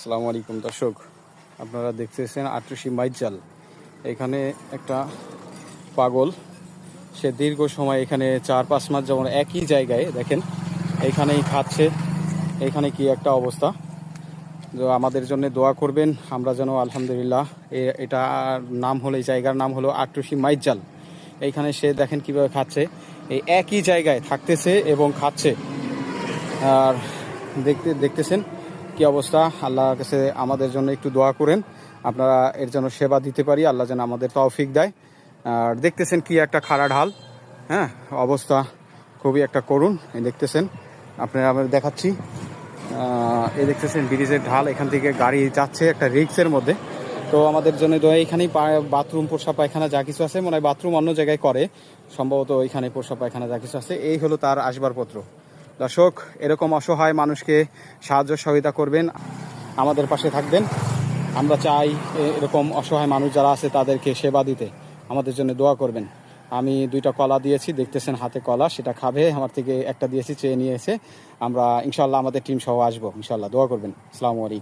আসসালামু আলাইকুম দর্শক, আপনারা দেখতেছেন আটরশি মাইজাল এখানে একটা পাগল, সে দীর্ঘ সময় এখানে চার পাঁচ মাস যেমন একই জায়গায়, দেখেন এইখানেই খাচ্ছে, এখানে কি একটা অবস্থা। তো আমাদের জন্য দোয়া করবেন, আমরা যেন আলহামদুলিল্লাহ এটা নাম হলো, এই জায়গার নাম হলো আটরশি মাইজাল এইখানে সে দেখেন কীভাবে খাচ্ছে, এই একই জায়গায় থাকতেছে এবং খাচ্ছে। আর দেখতে, দেখতেছেন কি অবস্থা? আল্লাহর কাছে আমাদের জন্য একটু দোয়া করেন। আপনারা এর জন্য সেবা দিতে পারি, আল্লাহ যেন আমাদের তৌফিক দেয়। আর দেখতেছেন কি একটা খাড়া ঢাল হ্যাঁ? অবস্থা খুবই একটা করুণ, এই দেখতেছেন। আপনারা আমি দেখাচ্ছি। এই দেখতেছেন ব্রিজের ঢাল, এখান থেকে গাড়ি যাচ্ছে একটা রিক্সের মধ্যে। তো আমাদের জন্য দোয়া, এখানেই বাথরুম পোষা পায়খানা যা কিছু আছে, মনে হয় বাথরুম অন্য জায়গায় করে। সম্ভবত ওইখানে পোষা পায়খানা যা কিছু আছে, এই হলো তার আসবাবপত্র। দর্শক, এরকম অসহায় মানুষকে সাহায্য সহায়তা করবেন, আমাদের পাশে থাকবেন। আমরা চাই এরকম অসহায় মানুষ যারা আছে তাদেরকে সেবা দিতে, আমাদের জন্য দোয়া করবেন। আমি দুইটা কলা দিয়েছি, দেখতেছেন হাতে কলা, সেটা খাবে, আমার থেকে একটা দিয়েছি, চেয়ে নিয়েছে। আমরা ইনশাল্লাহ আমাদের টিম সহ আসব ইনশাল্লাহ দোয়া করবেন। আসসালামু আলাইকুম।